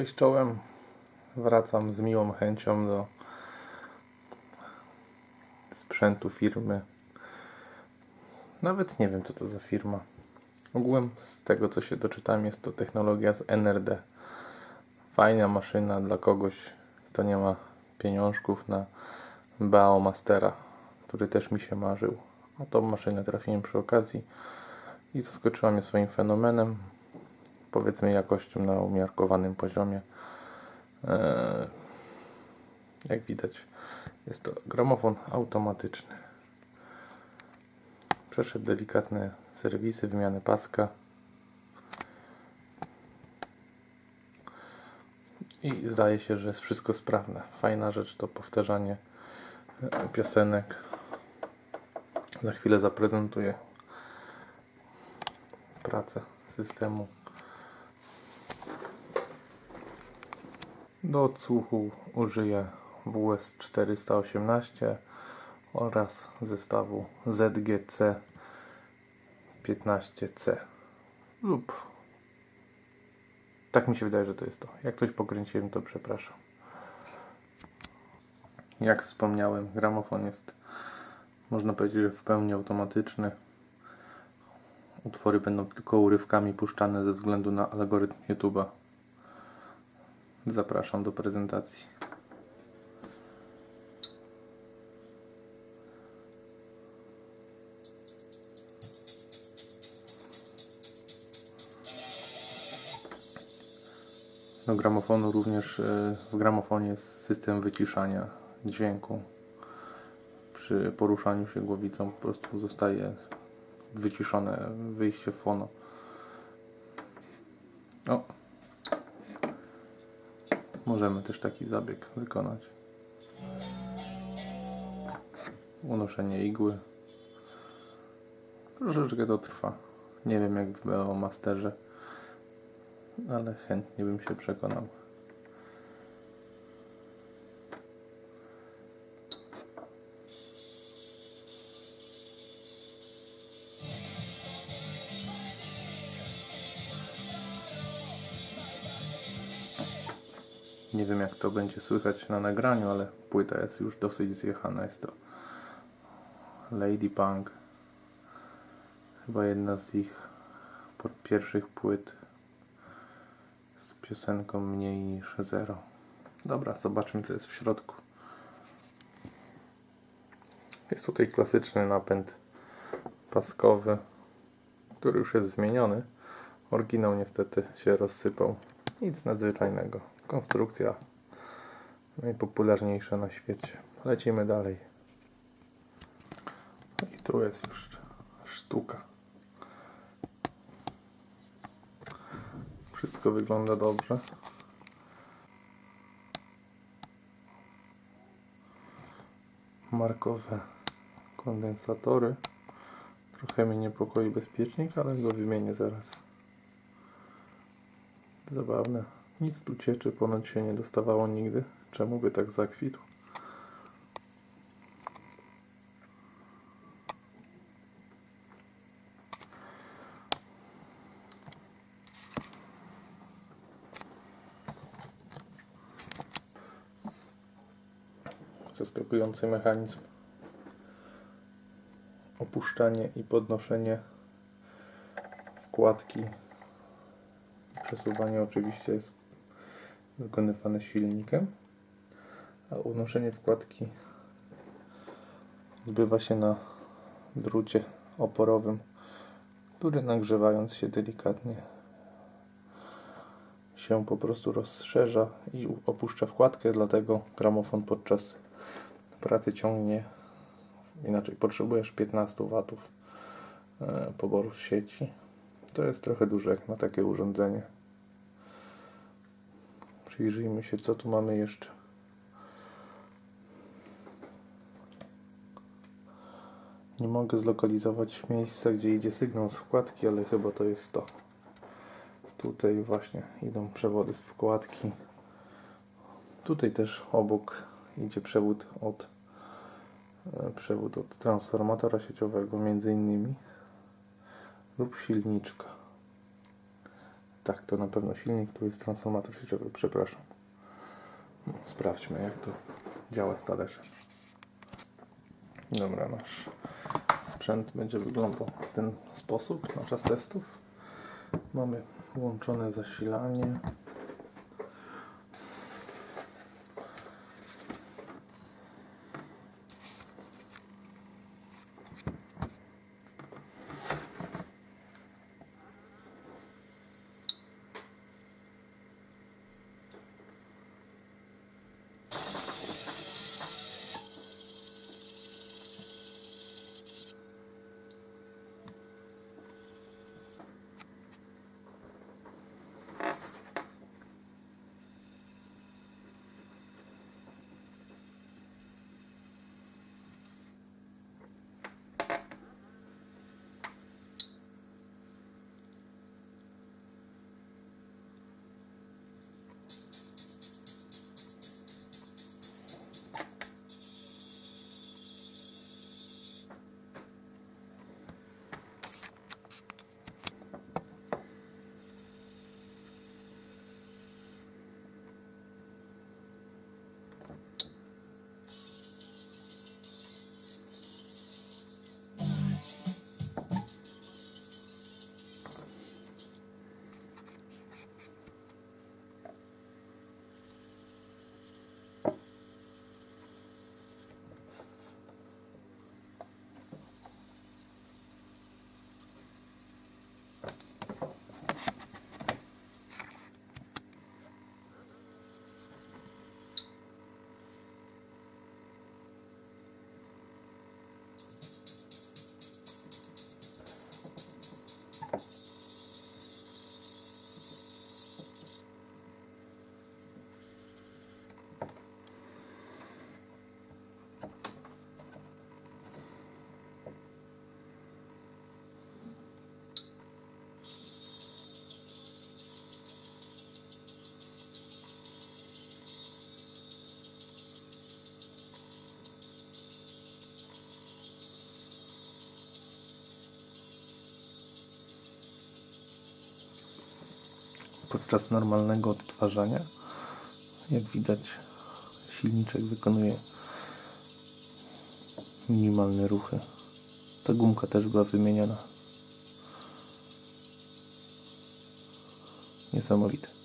Cześć czołem. Wracam z miłą chęcią do sprzętu firmy. Nawet nie wiem, co to za firma. Ogółem z tego, co się doczytałem, jest to technologia z NRD. Fajna maszyna dla kogoś, kto nie ma pieniążków na BAO Mastera, który też mi się marzył. A tą maszynę trafiłem przy okazji i zaskoczyła mnie swoim fenomenem powiedzmy jakością na umiarkowanym poziomie. Eee, Jak widać, jest to gramofon automatyczny. Przeszedł delikatne serwisy, wymianę paska. I zdaje się, że jest wszystko sprawne. Fajna rzecz to powtarzanie e, piosenek. Za chwilę zaprezentuję pracę systemu. Do odsłuchu użyję WS 418 oraz zestawu ZGC 15C lub tak mi się wydaje, że to jest to. Jak coś pokręciłem, to przepraszam. Jak wspomniałem, gramofon jest można powiedzieć, że w pełni automatyczny. Utwory będą tylko urywkami puszczane ze względu na algorytm YouTube'a. Zapraszam do prezentacji. Do gramofonu również e, w gramofonie jest system wyciszania dźwięku. Przy poruszaniu się głowicą po prostu zostaje wyciszone wyjście fono. Możemy też taki zabieg wykonać. Unoszenie igły. Troszeczkę to trwa. Nie wiem jak w BO Masterze, ale chętnie bym się przekonał. Wiem jak to będzie słychać na nagraniu, ale płyta jest już dosyć zjechana. Jest to Lady Punk. Chyba jedna z ich pierwszych płyt z piosenką mniej niż zero. Dobra, zobaczmy co jest w środku. Jest tutaj klasyczny napęd paskowy, który już jest zmieniony. Oryginał niestety się rozsypał. Nic nadzwyczajnego. Konstrukcja najpopularniejsza na świecie. Lecimy dalej. I tu jest już sztuka. Wszystko wygląda dobrze. Markowe kondensatory. Trochę mnie niepokoi bezpiecznik, ale go wymienię zaraz. Zabawne. Nic tu cieczy, ponoć się nie dostawało nigdy. Czemu by tak zakwitł? Zaskakujący mechanizm. Opuszczanie i podnoszenie wkładki Przesuwanie oczywiście jest wykonywane silnikiem, a unoszenie wkładki odbywa się na drucie oporowym, który nagrzewając się delikatnie się po prostu rozszerza i opuszcza wkładkę, dlatego gramofon podczas pracy ciągnie, inaczej potrzebujesz 15 watów e, poboru z sieci. To jest trochę duże jak na takie urządzenie. Przyjrzyjmy się, co tu mamy jeszcze. Nie mogę zlokalizować miejsca, gdzie idzie sygnał z wkładki, ale chyba to jest to. Tutaj właśnie idą przewody z wkładki. Tutaj też obok idzie przewód od e, przewód od transformatora sieciowego między innymi lub silniczka. Tak, to na pewno silnik, tu jest transformator sieciowy, przepraszam. No, sprawdźmy jak to działa z talerzem. Dobra, nasz sprzęt będzie wyglądał w ten sposób na czas testów. Mamy włączone zasilanie. Podczas normalnego odtwarzania. Jak widać, silniczek wykonuje minimalne ruchy. Ta gumka też była wymieniona. Niesamowite.